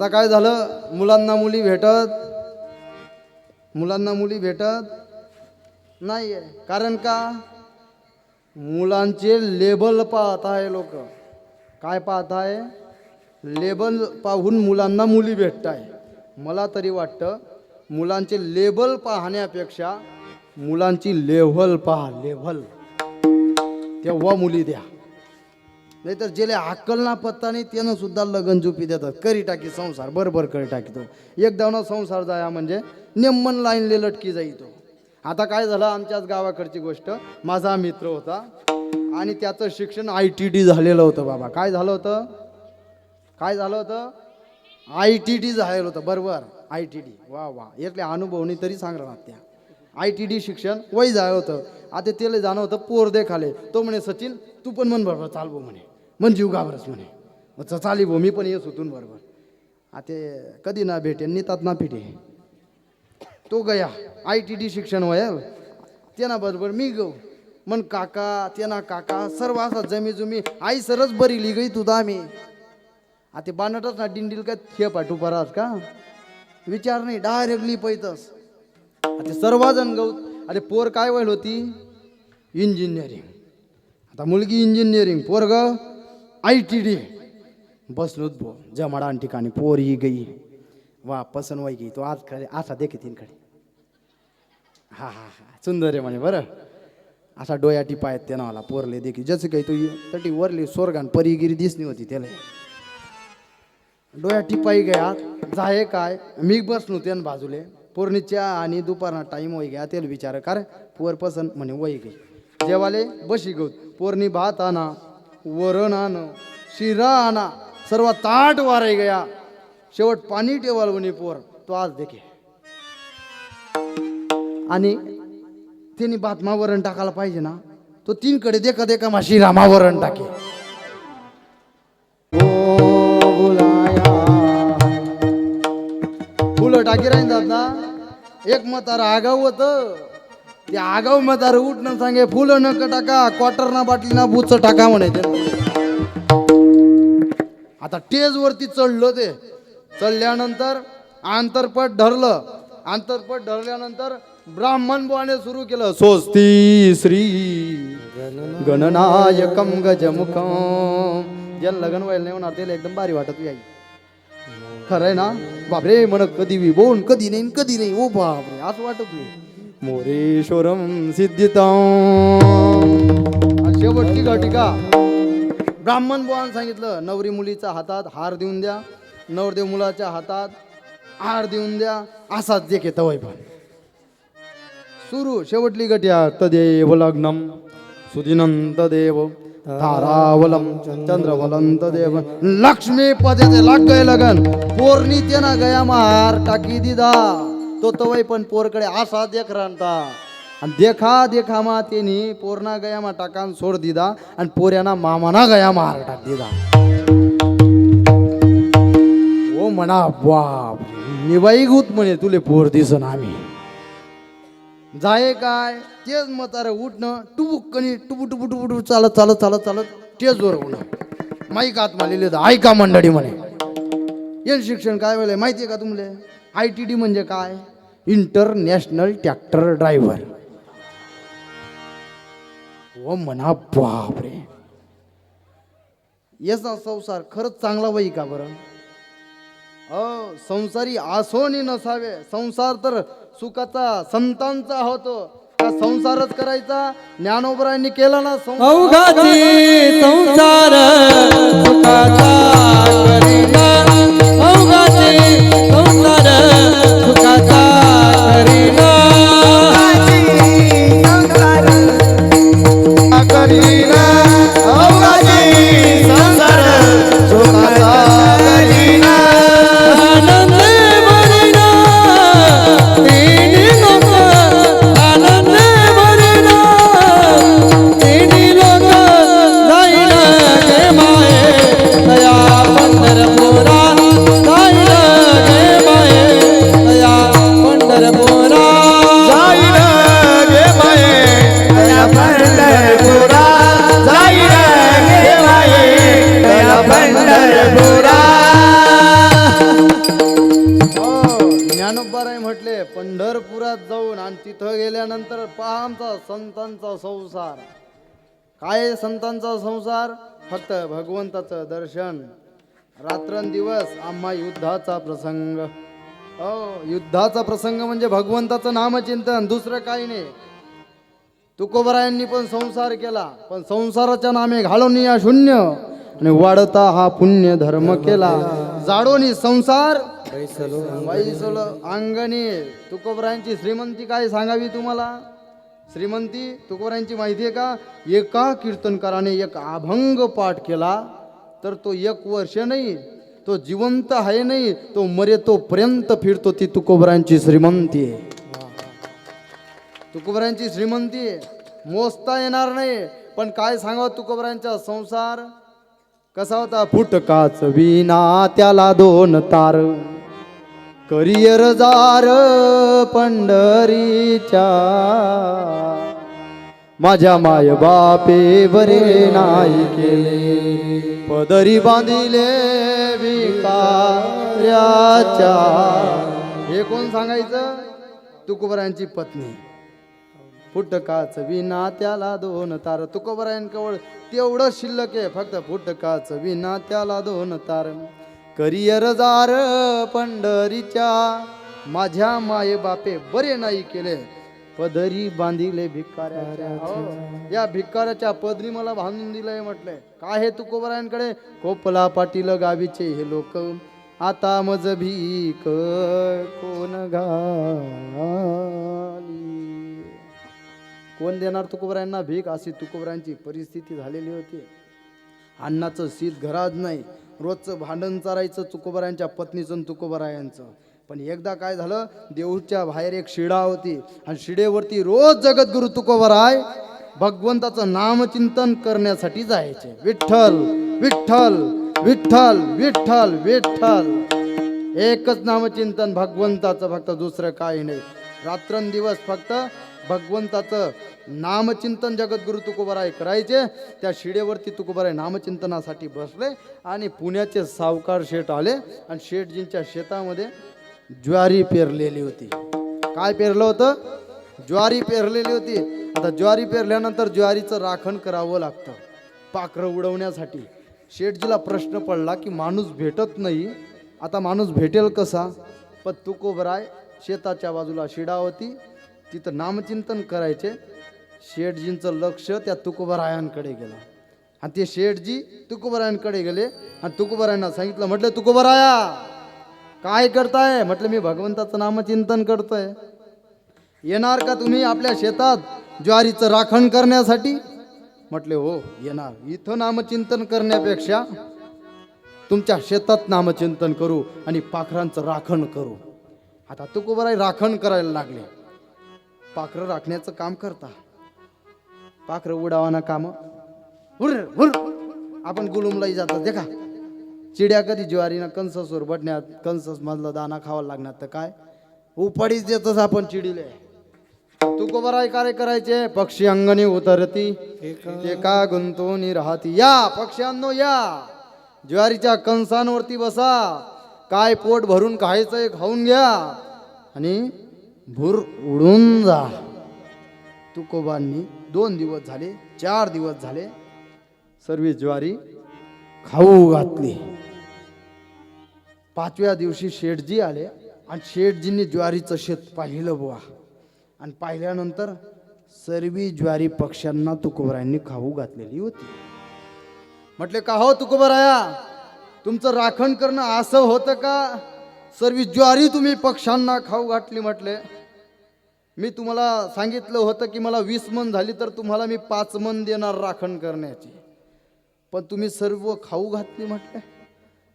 आता काय झालं? मुलांना मुली भेटत? मुलांना मुली भेटत? नाही कारण का? मुलांचे लेबल पाहत आहे लोक. काय पाहत आहे? लेबल पाहून मुलांना मुली भेटत आहे. मला तरी वाटतं मुलांचे लेबल पाहण्यापेक्षा मुलांची लेव्हल पहा लेव्हल. तेव्हा मुली द्या. नाहीतर जेले अक्कल ना पत्ता नाही त्यानं सुद्धा लगन झुपी देतात. करी टाकी संसार बरोबर करी टाकी तो. एकदा ना संसार जाया म्हणजे नेमन लाईनले लटकी जाई तो आता काय झालं आमच्याच गावाकडची गोष्ट. माझा मित्र होता आणि त्याचं शिक्षण आय टी डी झालेलं होतं बाबा. काय झालं होतं? काय झालं होतं? आय टी डी झालेलं होतं बरोबर. आय टी डी वा वा. यातल्या अनुभवनी तरी सांगणार त्या. आय टी डी शिक्षण वय झालं होतं. आता त्याला जाणं होतं पोर देखाले तो म्हणे सचिन तू पण मन बरोबर चाल म्हणे. मन जीव घाबरस म्हणे. मग च- चाली भो मी पण येस होतून बरोबर. आता कधी ना भेटे नितात ना पिटे तो गया आय टी डी शिक्षण वय त्यांना बरोबर मी गो मन काका त्यांना काका सर्व असा जमी जुमी आई सरच बरी लिगई तुझा आम्ही आता बानटच ना डिंडील काय थे पाठू परास का? विचार नाही डायरेक्टली पैतस आता सर्वजण गौत अरे पोर काय वळ होती? इंजिनिअरिंग. आता मुलगी इंजिनिअरिंग पोर ग आय टी डी. बसलोत भो जमाडान ठिकाणी पोर ही गई. वा पसन वाई गई. तो आज खरे असा देखे तीन खडे हा हा हा. सुंदर आहे म्हणे बरं. असा डोया टिपा आहेत त्यानावाला पोरले देखी जसं काही तू तटी वरली स्वर्गान परिगिरी दिसली होती त्याला. डोया टिपाई गया. जाय काय? मी बसलो त्यानं बाजूले. पोरणीच्या आणि दुपारना टाईम वय गया. त्याला विचार कर. पोर पसंत म्हणे वय गई. जेवाले? बशी गौत. पोरणी भात आणा. वरण आण शिरा आणा सर्व ताट वाराई गया. शेवट पाणी ठेवाल म्हणे पोर तो आज देखे. आणि त्यांनी बातमा वरण टाकायला पाहिजे ना तो तीनकडे देखा देका मा शिरामा वरण टाके. फुलं टाकी राहितात ना एक मत आगाव होत ते आगाव मतार उठणं सांगे फुलं नका टाका क्वार्टर ना बाटली ना बुच टाका म्हणायचे. आता टेज वरती चढलं ते. चढल्यानंतर आंतरपट धरलं. आंतरपट धरल्यानंतर ब्राह्मण बोलाने सुरू केलं. स्वस्ती श्री गणनायकम गजमुखम ज्याला लग्न व्हायला नाही होणार त्याला एकदम भारी वाटत याई खरंय ना? बापरे म्हण कधी बी कधी नाही कधी नाही. ओ बापरे असं वाटत नाही. मोरेश्वरम सिद्धिता शेवटची घटिका. ब्राह्मण बुवान सांगितलं नवरी मुलीच्या हातात हार देऊन द्या नवरदेव मुलाच्या हातात हार देऊन द्या असाच देखे तवय वैभव सुरू शेवटली गटिया तदेव लग्नम सुदिनंत देव तारावलम चंद्रवलंत देव लक्ष्मी पदे लाग गए लगन ते ना गया मार टाकी दिदा. तो तवय पण पोरकडे असा देख राहता आणि देखा देखा मा तेनी पोरना गया मा टाकान सोड दिदा आणि पोऱ्याना मामाना गया मार टाक दिदा. ओ म्हणा बाप निबाई म्हणे तुले पोर दिसन आम्ही. जाय काय तेच मतार उठणं टुबुक कणी टुबु टुबु टुबु टुबु चालत चालत चालत चालत तेच वर उठणं माईक आत मारलेले ऐका मंडळी म्हणे. येल शिक्षण काय वेळ माहिती आहे का तुमले? आय टी डी म्हणजे काय? International tractor driver. ओ म्हणा बापरे. याचा संसार खरंच चांगला बाई का बरं? अ संसारी आसोनी नसावे. संसार तर सुखाचा संतांचा होतो. का संसारच करायचा? ज्ञानोबरांनी केला ना संसार. गेल्यानंतर पहा आमचा संतांचा संसार. काय संतांचा संसार? फक्त भगवंताचं दर्शन. रात्रंदिवस आम्हा युद्धाचा प्रसंग. हो युद्धाचा प्रसंग म्हणजे भगवंताचं नामचिंतन दुसरं काही नाही. तुकोबरायांनी पण संसार केला पण संसाराच्या नामे घालून या शून्य. आणि वाढता हा पुण्य धर्म केला. जाडोनी संसार वैसल अंगणी तुकोबरायांची श्रीमंती काय सांगावी तुम्हाला? श्रीमंती तुकोबरायांची माहिती आहे का? एका कीर्तनकाराने एक अभंग पाठ केला तर तो एक वर्ष नाही तो जिवंत आहे नाही तो मरे तोपर्यंत फिरतो ती तुकोबरायांची श्रीमंती. आहे तुकोबरायांची श्रीमंती मोजता येणार नाही पण काय सांगावं तुकोबरायांचा संसार? कसा होता? फुटकाच विना त्याला दोन तार. करियर जार पंढरीच्या. माझ्या माय बापे बरे नाही केले. पदरी बांधिले विकार्याच्या हे कोण सांगायचं? तुकोबरायांची पत्नी. फुटकाच विना त्याला दोन तार. तुकोबरायांकवळ तेवढं शिल्लक आहे. फक्त फुटकाच विना त्याला दोन तार. करियर जार पंढरीच्या माझ्या माये बापे बरे नाही केले. पदरी बांधिले भिकाऱ्याच्या. हो, या भिकाऱ्याच्या पदरी मला बांधून दिलंय म्हटलंय काय हे तुकोबरायांकडे? कोपला पाटील गावीचे हे लोक. आता मज भीक कोण घाली? कोण देणार तुकोबरायांना भीक? अशी तुकोबरायांची परिस्थिती झालेली होती. अन्नाचं शीत घरात नाही. रोजचं भांडण चारायचं तुकोबरायांच्या पत्नीचं तुकोबरायांचं. पण एकदा काय झालं देऊळच्या बाहेर एक शिडा होती आणि शिडेवरती रोज जगद्गुरु तुकोबराय भगवंताचं नामचिंतन करण्यासाठी जायचे. विठ्ठल विठ्ठल विठ्ठल विठ्ठल विठ्ठल. एकच नामचिंतन भगवंताचं फक्त दुसरं काही नाही. रात्रंदिवस फक्त भगवंताचं नामचिंतन जगद्गुरु तुकोबराय करायचे. त्या शिडेवरती तुकोबराय नामचिंतनासाठी बसले आणि पुण्याचे सावकार शेठ आले आणि शेठजींच्या शेतामध्ये ज्वारी पेरलेली होती. काय पेरलं होतं? ज्वारी पेरलेली होती. आता ज्वारी पेरल्यानंतर ज्वारीचं राखण करावं लागतं पाखरं उडवण्यासाठी. शेठजीला प्रश्न पडला की माणूस भेटत नाही. आता माणूस भेटेल कसा? पण तुकोबराय शेताच्या बाजूला शिडा होती. तिथं नामचिंतन करायचे. शेठजींचं लक्ष त्या तुकोबरायांकडे गेलं. आणि ते शेठजी तुकोबरायांकडे गेले आणि तुकोबरायांना सांगितलं म्हटलं तुकोबराया काय करताय? म्हटलं मी भगवंताचं नामचिंतन करतोय. येणार का तुम्ही आपल्या शेतात ज्वारीचं राखण करण्यासाठी? म्हटले हो येणार. इथं नामचिंतन करण्यापेक्षा तुमच्या शेतात नामचिंतन करू आणि पाखरांचं राखण करू. आता तुकोबराय राखण करायला लागले. पाखरं राखण्याचं काम करता. पाखरं उडावाना काम. हुर हुर आपण गुलुमलाही जातात देखा. चिड्या कधी ज्वारीनं कंसस बटण्यात कंसस मधला दाना खावा लागणार तर काय? उपाडीच देतच आपण चिडीले. तुकोबर काय करायचे पक्षी अंगणी उतरती. एका गुंतवणी राहती? या पक्ष्यांनो या. ज्वारीच्या कंसांवरती बसा. काय पोट भरून खायचंय खाऊन घ्या. आणि भूर उडून जा. तुकोबांनी दोन दिवस झाले चार दिवस झाले सर्व ज्वारी खाऊ घातली. पाचव्या दिवशी शेठजी आले आणि शेठजींनी ज्वारीचं शेत पाहिलं बुवा. आणि पाहिल्यानंतर सर्वी ज्वारी पक्ष्यांना तुकोबरायांनी खाऊ घातलेली होती. म्हटले का हो तुकोबराया? तुमचं राखण करणं असं होतं का? सर्व ज्वारी तुम्ही पक्ष्यांना खाऊ घातली म्हटले. मी तुम्हाला सांगितलं होतं की मला वीस मन झाली तर तुम्हाला मी पाच मन देणार राखण करण्याची. पण तुम्ही सर्व खाऊ घातली म्हटले.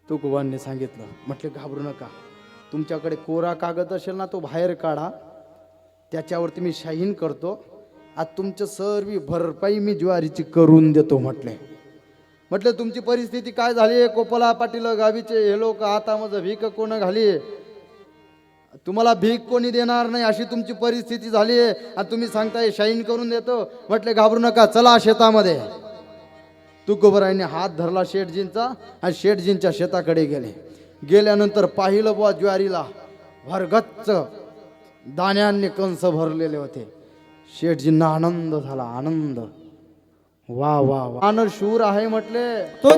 तुकोबांनी सांगितलं म्हटले घाबरू नका. तुमच्याकडे कोरा कागद असेल ना तो बाहेर काढा. त्याच्यावरती मी शाहीन करतो. आज तुमचं सर्व भरपाई मी ज्वारीची करून देतो म्हटले. म्हटलं तुमची परिस्थिती काय झाली? कोपला पाटील गावीचे हे लोक आता माझं भीक कोण घाली? तुम्हाला भीक कोणी देणार नाही अशी तुमची परिस्थिती झाली आहे आणि तुम्ही सांगताय शाईन करून देतो. म्हटले घाबरू नका चला शेतामध्ये. तुकोबरायने हात धरला शेठजींचा आणि शेठजींच्या शेताकडे गेले. गेल्यानंतर पाहिलं बुवा ज्वारीला भरगच्च दाण्यांनी कंस भरलेले होते. शेठजींना आनंद झाला आनंद. वा वा वा. अन शूर आहे म्हटले. तो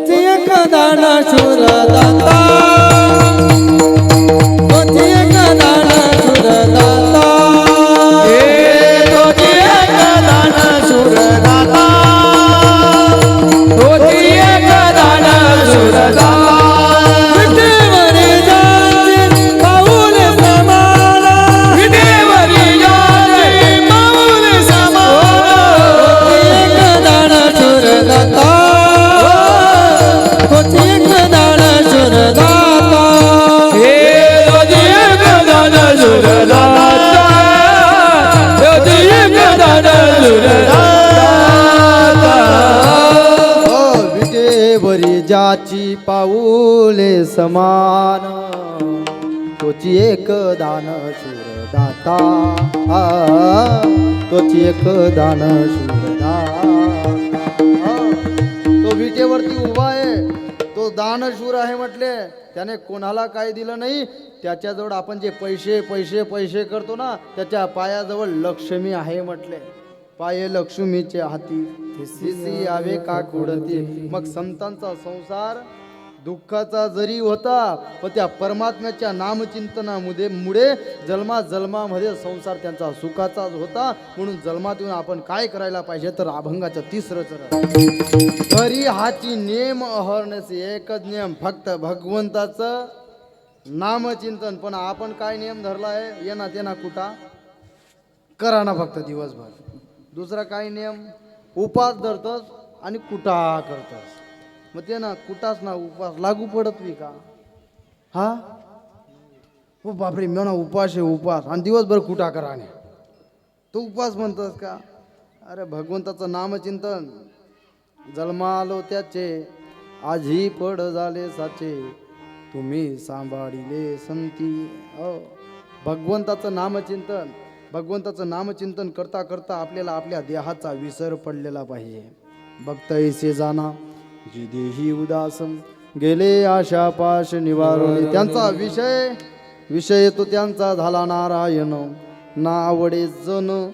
पाऊले समान तोची एक दान शूर दाता तोची एक दान शूर दाता तो विटेवरती उभा आहे तो दानशूर आहे म्हटले त्याने कोणाला काय दिलं नाही त्याच्याजवळ आपण जे पैसे पैसे पैसे करतो ना त्याच्या पायाजवळ लक्ष्मी आहे म्हटले. पाये लक्ष्मीचे हाती दिसी यावे का कुडती? मग संतांचा संसार दुःखाचा जरी होता पण त्या परमात्म्याच्या नामचिंतनामुळे मुळे जन्मा जन्मामध्ये संसार त्यांचा सुखाचाच होता. म्हणून जन्मात येऊन आपण काय करायला पाहिजे तर अभंगाचं तिसरं चरण. तरी हाची नेम अहरण्याचे एकच नियम फक्त भगवंताचं नामचिंतन. पण आपण काय नियम धरला आहे? येना तेना कुठा? करा ना फक्त दिवसभर. दुसरा काय नियम उपास धरतोस आणि कुटा करतोस? मग ते ना कुठाच ना उपास लागू पडत मी का? हा? हो बापरे मी ना उपास आहे उपास. आणि दिवसभर कुटा करा तो उपवास म्हणतोस का? अरे भगवंताचं नामचिंतन. जन्मा आलो त्याचे आजी पड झाले साचे. तुम्ही सांभाळिले संती. अ भगवंताचं नामचिंतन. भगवंताचं नामचिंतन करता करता आपल्याला आपल्या देहाचा विसर पडलेला पाहिजे. भक्त ऐसे जाना. जी देही उदासम गेले आशा पाश निवारण त्यांचा विषय विषय तो त्यांचा झाला नारायण. ना आवडे जन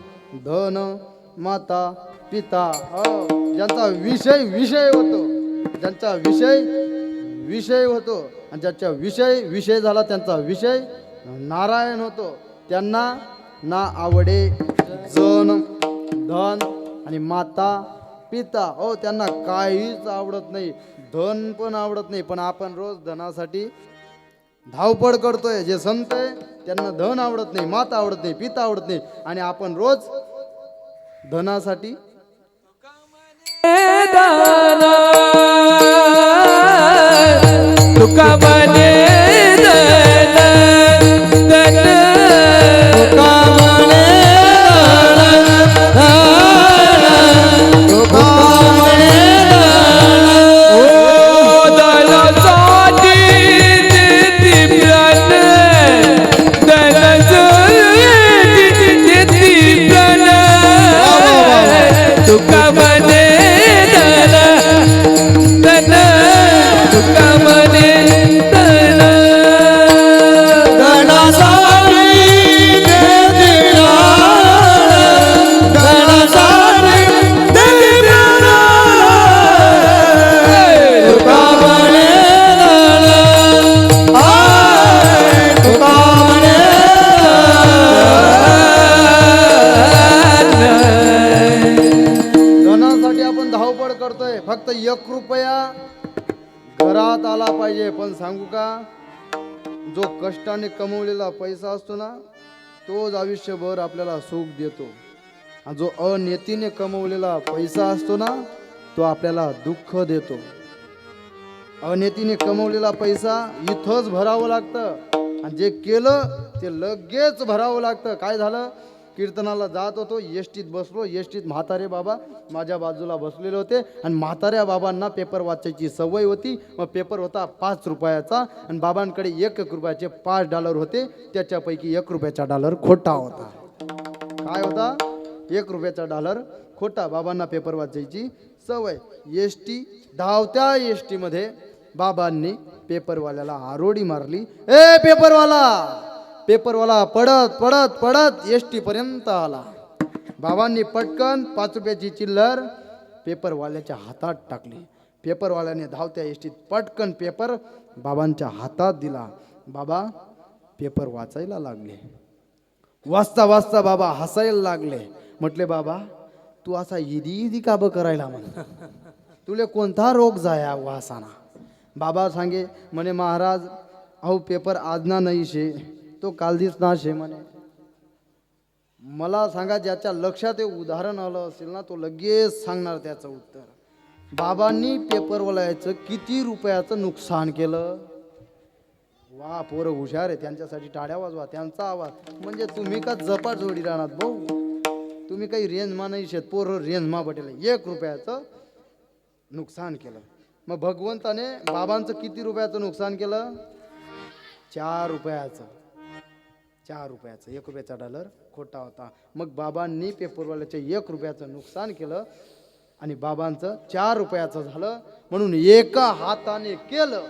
धन माता पिता. हो, ज्यांचा विषय विषय होतो. ज्यांचा विषय विषय होतो. आणि ज्याच्या विषय विषय झाला त्यांचा विषय नारायण होतो. त्यांना ना आवडे जन धन आणि माता पिता हो त्यांना काहीच आवडत नाही धन पण आवडत नाही पण आपण रोज धनासाठी धावपळ करतोय जे संत आहे त्यांना धन आवडत नाही माता आवडत नाही पिता आवडत नाही आणि आपण रोज धनासाठी तुका बने आयुष्यभर आपल्याला सुख देतो. आणि जो अनेतीने कमवलेला पैसा असतो ना तो आपल्याला दुःख देतो. अनेतीने कमवलेला पैसा इथंच भरावं लागतं. आणि जे केलं ते लगेच भरावं लागतं. काय झालं? कीर्तनाला जात होतो. एसटीत बसलो. एसटीत म्हातारे बाबा माझ्या बाजूला बसलेले होते. आणि म्हाताऱ्या बाबांना पेपर वाचायची सवय होती. मग पेपर होता पाच रुपयाचा. आणि बाबांकडे एक एक रुपयाचे पाच डॉलर होते. त्याच्यापैकी एक रुपयाचा डॉलर खोटा होता. काय होता? एक रुपयाचा डॉलर खोटा बाबांना पेपर वाचायची सवय. एस टी धावत्या एस टीमध्ये बाबांनी पेपरवाल्याला आरोडी मारली. ए पेपरवाला! पेपरवाला पडत पडत पडत एस आला. बाबांनी पटकन पाच रुपयाची चिल्लर पेपरवाल्याच्या हातात टाकली. पेपरवाल्याने धावत्या एसटीत पटकन पेपर बाबांच्या हातात दिला. बाबा पेपर वाचायला लागले. वाचता वाचता बाबा हसायला लागले. म्हटले बाबा तू असा इदी इदी काबं करायला म्हण? तुले कोणता रोग जाया वासाना? बाबा सांगे म्हणे महाराज अहो पेपर आजना नाही शे तो काल नाश ना म्हणे. मला सांगा ज्याच्या लक्षात हे उदाहरण आलं असेल ना तो लगेच सांगणार त्याचं उत्तर. बाबांनी पेपरवाल्याचं किती रुपयाचं नुकसान केलं? वा पोरं हुशार आहे त्यांच्यासाठी टाळ्या वाजवा त्यांचा आवाज. म्हणजे तुम्ही का जपा जोडी राहणार भाऊ? तुम्ही काही रेंजमा नाही शेत पोरं रेंजमा बटेल एक रुपयाचं नुकसान केलं. मग भगवंताने बाबांचं किती रुपयाचं नुकसान केलं? चार रुपयाचं. चार रुपयाचं. एक रुपयाचा डॉलर खोटा होता. मग बाबांनी पेपरवाल्याचं एक रुपयाचं नुकसान केलं आणि बाबांचं चार रुपयाचं झालं. म्हणून एका हाताने केलं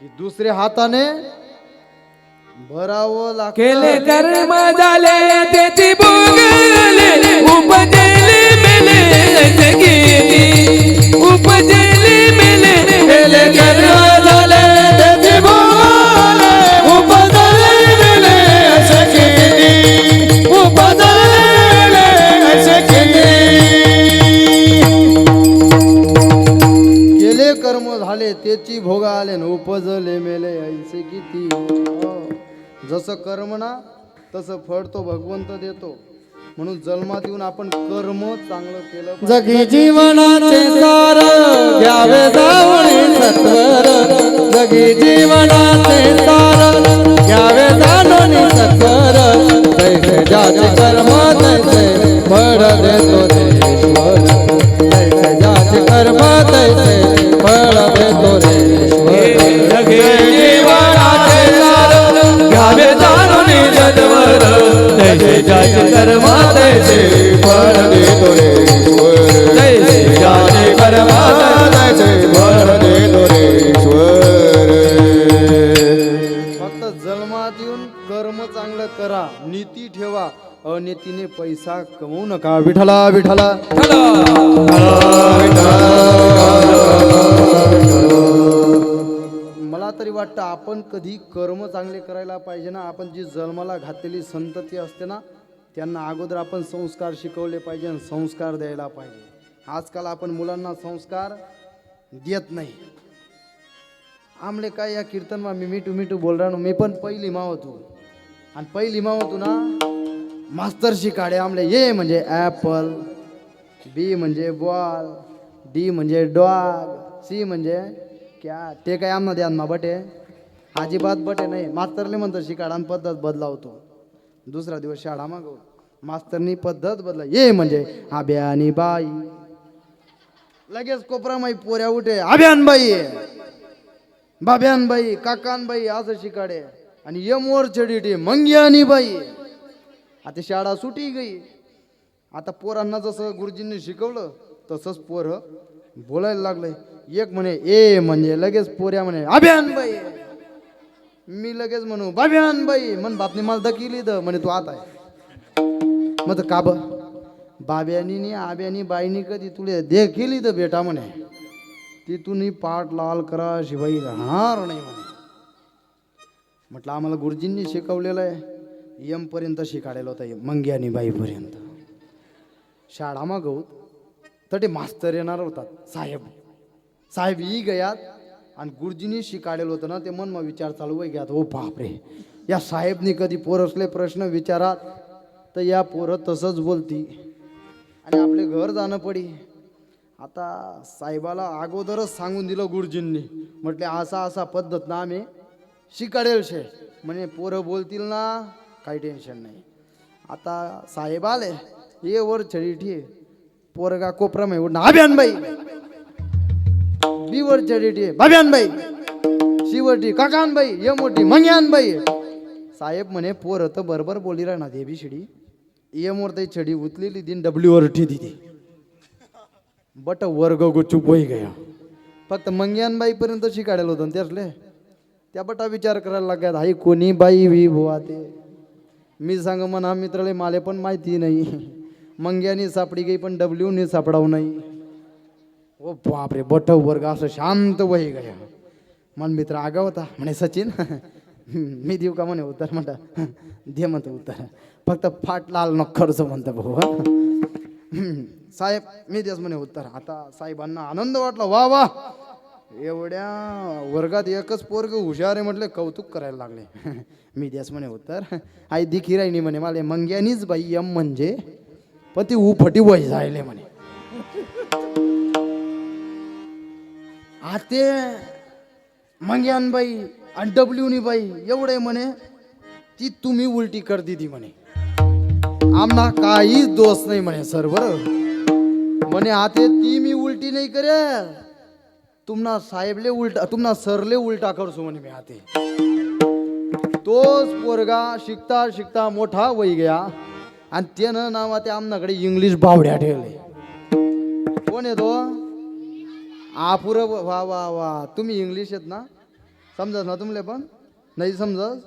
की दुसऱ्या हाताने भरावं लागतं. कर्म झाले त्याची भोगा आले न उपजले मेले ऐसे किती. जसं कर्म ना तसं फळ तो भगवंत देतो. म्हणून जन्मात येऊन आपण कर्म चांगलं केलं जगी जीवनाचे सार घ्यावे जाऊन सत्वर. जगी नका विठला विठला मला तरी वाटतं आपण कधी कर्म चांगले करायला पाहिजे ना आपण जी जन्माला घातलेली संतती असते ना त्यांना अगोदर आपण संस्कार शिकवले पाहिजे आणि संस्कार द्यायला पाहिजे. आजकाल आपण मुलांना संस्कार देत नाही. आमले काय या कीर्तनमा मी मिठू मिठू बोल रहा मी पण पहिली माव होतो आणि पहिली माव होतो ना मास्तर शिकाडे आमले. ये म्हणजे ॲपल बी म्हणजे बॉल डी म्हणजे डॉग सी म्हणजे क्या ते काय आमना द्या मा बटे? अजिबात बटे नाही. मास्तरले म्हणतो शिकाडान आणि पद्धत बदलावतो. दुसरा दिवस शाळा मागव. मास्तरनी पद्धत बदला ये म्हणजे आब्या आणि बाई लगेच कोपरामाई पोऱ्या उठे. अभ्यान बाई बाब्यान बाई काकान बाई असं शिकाडे. आणि यमोर मंगी मंग्यानी बाई आता शाळा सुटी गई. आता पोरांना जसं गुरुजींनी शिकवलं तसंच पोर बोलायला लागलंय एक म्हणे ए म्हणजे लगेच पोऱ्या म्हणे अभियान बाई. मी लगेच म्हणू बाब्यान बाई. म्हण बापने मला दकिली द. म्हणे तू आता आहे मग का ब बाब्यानी आब्यानी बाईनी कधी तुले देखील द बेटा म्हणे. तिथूनही पाठ लाल करा शिवाई राहणार नाही म्हणे. म्हटलं आम्हाला गुरुजींनी शिकवलेलं आहे. यमपर्यंत होता होतं आणि बाईपर्यंत शाळा मागवत तर ते मास्तर येणार होतात साहेब. साहेब ही गयात आणि गुरुजींनी शिकाडेल होतं ना ते मन मग विचार चालू आहे घ्यात हो बापरे. या साहेबनी कधी पोरसले प्रश्न विचारात तर या पोरं तसंच बोलती. आणि आपले घर जाणं पडी. आता साहेबाला अगोदरच सांगून दिलं गुरुजींनी. म्हटले असा असा पद्धत ना आम्ही शिकाडेल शे म्हणे पोरं बोलतील ना काही टेन्शन नाही. आता साहेब आले ये वर छडी ठे पोरगा कोपरा मै उडणं अभ्यान बाई बी वर छडी ठे. भाब्यान बाई शिवटी काकान बाई ये मोठी मंग्यान बाई साहेब म्हणे पोर तर बरोबर बोली राहणार देवी शिडी ये मोर ते छडी उतलेली दिन डब्ल्यू वर ठी दिली बट वर्ग गो चुप होई गया. फक्त मंग्यानबाई पर्यंत शिकाडेल होतं त्यासले त्या बटा विचार करायला लागत आई कोणी बाई वी भुवा ते? मी सांग म्हणा मित्राले माले पण माहिती नाही. मंग्यानी सापडी गई पण डब्ल्यूनी सापडाव नाही. ओ बापरे बट वर्ग असं शांत वही गया. मन मित्र आगा होता म्हणे सचिन मी देऊ का म्हणे उत्तर म्हणता? दे म्हणतो उत्तर फक्त फाट लाल नखरच म्हणतं भाऊ साहेब मी देस म्हणे उत्तर आता साहेबांना आनंद वाटला. वा वा. एवढ्या वर्गात एकच पोरग हुशार आहे म्हटले कौतुक करायला लागले. मी द्यास म्हणे उत्तर. आई दिखी राहिनी म्हणे मला मंग्यानीच बाई यम म्हणजे पण ती उफटी वय जायले म्हणे. आते मंग्यान बाई आणि डब्ल्यूनी बाई एवढे म्हणे ती तुम्ही उलटी कर दिदी म्हणे. आमना काहीच दोष नाही म्हणे सर बरं. म्हणे आते ती मी उलटी नाही करेल. तुमना साहेबले उलटा तुमना सरले उलटा करसो म्हणे मी आते तोच पोरगा शिकता शिकता मोठा वय गया आणि त्यानं नावा ते आमनाकडे इंग्लिश बावड्या ठेवले. कोण येतो? आपुर वा वा वा तुम्ही इंग्लिश आहेत ना? समजत ना तुमले पण? नाही समजत?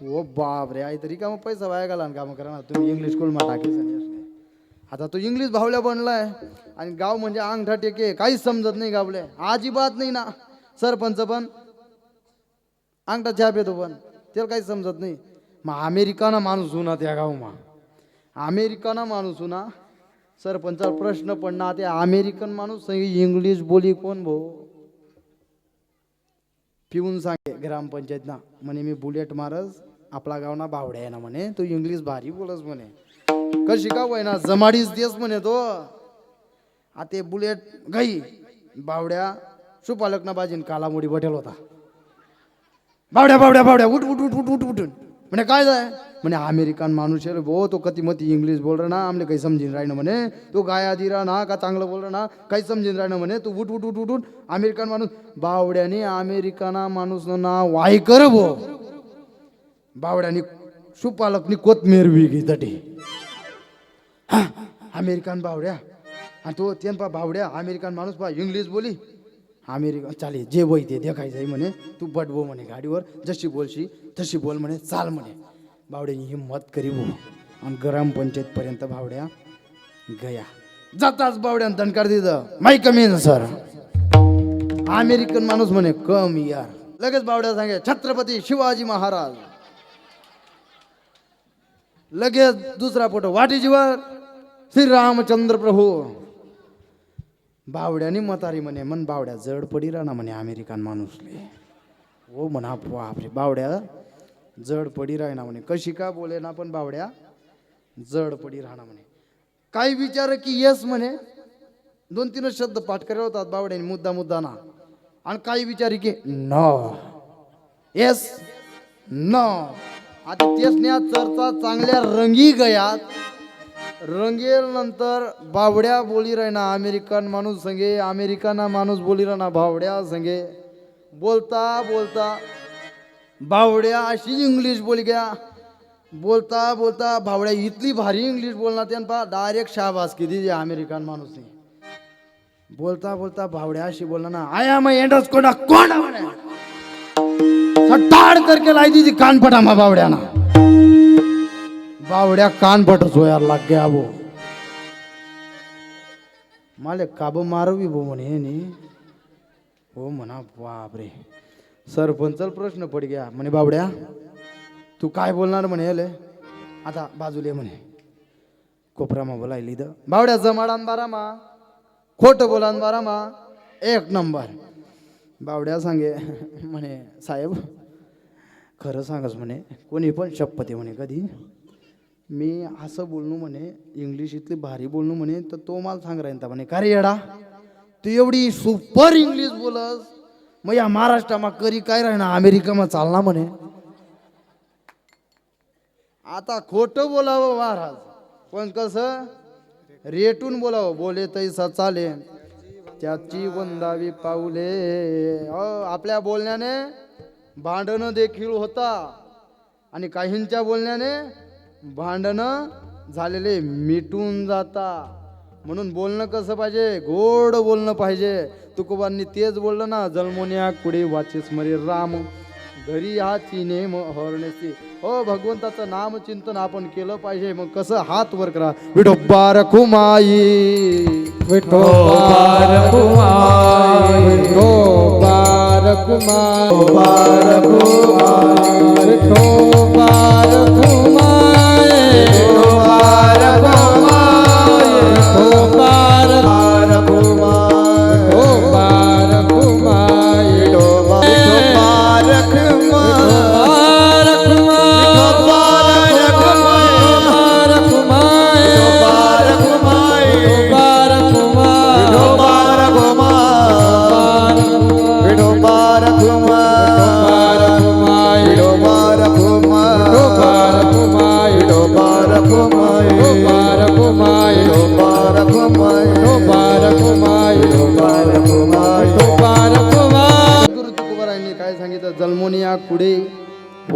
ओ बाप रे आई तरी का मग पैसा वाया घाला कामं करा ना. तुम्ही इंग्लिश स्कूलमा टाकायचं आता तो इंग्लिश भावल्या बनलाय. आणि गाव म्हणजे अंगठा टेके काहीच समजत नाही गावले. अजिबात नाही ना. सरपंच पण अंगठा छाप येतो पण. त्याला काहीच समजत नाही. मग अमेरिकाना माणूस होना त्या गावमा. अमेरिकाना माणूस होना सरपंचाला प्रश्न पडणार. ते अमेरिकन माणूस इंग्लिश बोली कोण भाऊ पिऊन सांगे ग्रामपंचायत ना म्हणे मी बुलेट मारस. आपला गाव ना बावड्या आहे ना म्हणे तू इंग्लिश भारी बोलस. म्हणे कशी का वय ना जमाडीच देस म्हणे तो. आ ते बुलेट गई बावड्या सुपालक ना बाजीन कालामोडी बटेल होता. बावड्या बावड्या बावड्या उठ उठ उठ उठ उठ उठ. म्हणे काय जाय म्हणे अमेरिकन माणूस आहे भो तो कती मती इंग्लिश बोल रहा ना आमले काही समजीन राहिनं म्हणे. तो गाया दिरा ना का चांगलं बोल ना काही समजीन राहिनं म्हणे. तू उठ उठ उठ उठून अमेरिकन माणूस बावड्याने अमेरिकाना माणूस ना वाय कर भो. बावड्यानी सुपालकनी कोथमेर विगी तटी. हा, अमेरिकन बावड्या. आणि तो तेन पा बावड्या अमेरिकन माणूस पा इंग्लिश बोली. अमेरिकन चालेल जे वय ते देखायचंय म्हणे तू बटवो म्हणे गाडीवर जशी बोलशी तशी बोल म्हणे चाल म्हणे. बावड्याने हिंमत करी बो आणि ग्रामपंचायतपर्यंत बावड्या गया. जाताच बावड्यान दणकार दिलं माई कमी सर? अमेरिकन माणूस म्हणे कम यार. लगेच बावड्या सांगे छत्रपती शिवाजी महाराज. लगेच दुसरा फोटो वाटेजीवर. श्रीरामचंद्र प्रभू. बावड्यानी मतारी म्हणे मन बावड्या जड पडी राहणार म्हणे अमेरिकन माणूसले. हो म्हणा बापरे बावड्या जड पडी राहणार म्हणे. कशी का बोले ना पण बावड्या जड पडी राहणार म्हणे. काही विचार की येस म्हणे. दोन तीनच शब्द पाठ करायला होतात बावड्याने मुद्दा मुद्दा ना आणि काही विचार की न. येस न. आता तेच चर्चा चांगल्या रंगी गयात. रंगेल नंतर बावड्या बोली राहिना अमेरिकन माणूस संगे अमेरिकाना माणूस बोली राहिना बावड्या संगे. बोलता बोलता बावड्या अशी इंग्लिश बोली गया. बोलता बोलता भावड्या इतली भारी इंग्लिश बोलणार त्यान पा डायरेक्ट शाबास किती अमेरिकन माणूस बोलता बोलता भावड्या अशी बोलणार ना आया मग एंडस कोणा कोण म्हणे. करके लाई दीजिए कानपटा मा बावड्याना. बावड्या कान पटच हो यार लाग गया वो माले काब मारवी भो म्हणे नी हो म्हणा बापरे. सरपंचाला प्रश्न पड गया. म्हणे बावड्या तू काय बोलणार म्हणे हेले आता बाजूले म्हणे. कोपरामा बोलायली द बावड्या जमाडान बारामा. खोटं बोलान बारामा. एक नंबर. बावड्या सांगे म्हणे साहेब खरं सांगस म्हणे कोणी पण शपथ आहे म्हणे कधी. मी असं बोलणं म्हणे इंग्लिश इथली भारी बोलणं म्हणे तर तो मला सांग राहीन म्हणे का रे येडा? तू एवढी सुपर इंग्लिश बोलस. मग या महाराष्ट्रामा करी काय राहणार अमेरिकामा चालना म्हणे. आता खोटं बोलावं महाराज पण कसं? रेटून बोलावं बोले तैसा चाले त्याची वंदावी पाऊले. आपल्या बोलण्याने भांडणं देखील होता आणि काहींच्या बोलण्याने भांडणं झालेले मिटून जाता. म्हणून बोलणं कसं पाहिजे? गोड बोलणं पाहिजे. तुकोबांनी तेच बोललं ना जन्मोन्या कुडे वाचेस मरे राम. घरी हा चिने म हरणेसी हो भगवंताचं नाम चिंतन आपण केलं पाहिजे. मग कसं? हात वर करा. विठोबा रखुमाई विठोबा रखुमाई विठोबा रखुमाई विठोबा रखुमाई विठोबा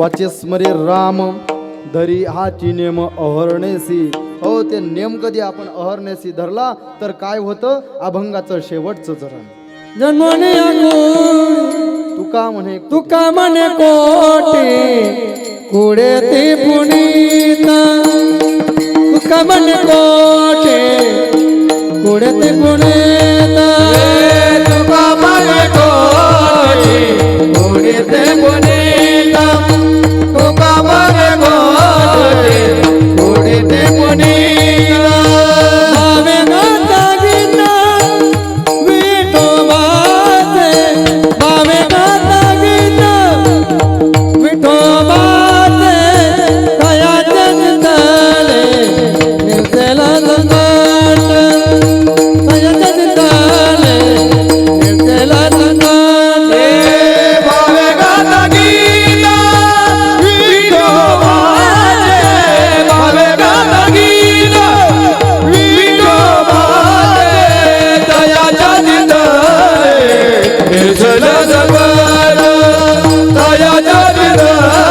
वाचेस्मरे राम धरी हा नेम अहरणेसी हो ते नेम कधी आपण अहरणेसी धरला तर काय होतं? अभंगाचं शेवटचं चरण. जन्मने तुका म्हणे तुका म्हणे कोटे कुडे ते पुनीत? तुका म्हणे कोटे कुडे ते पुनीत?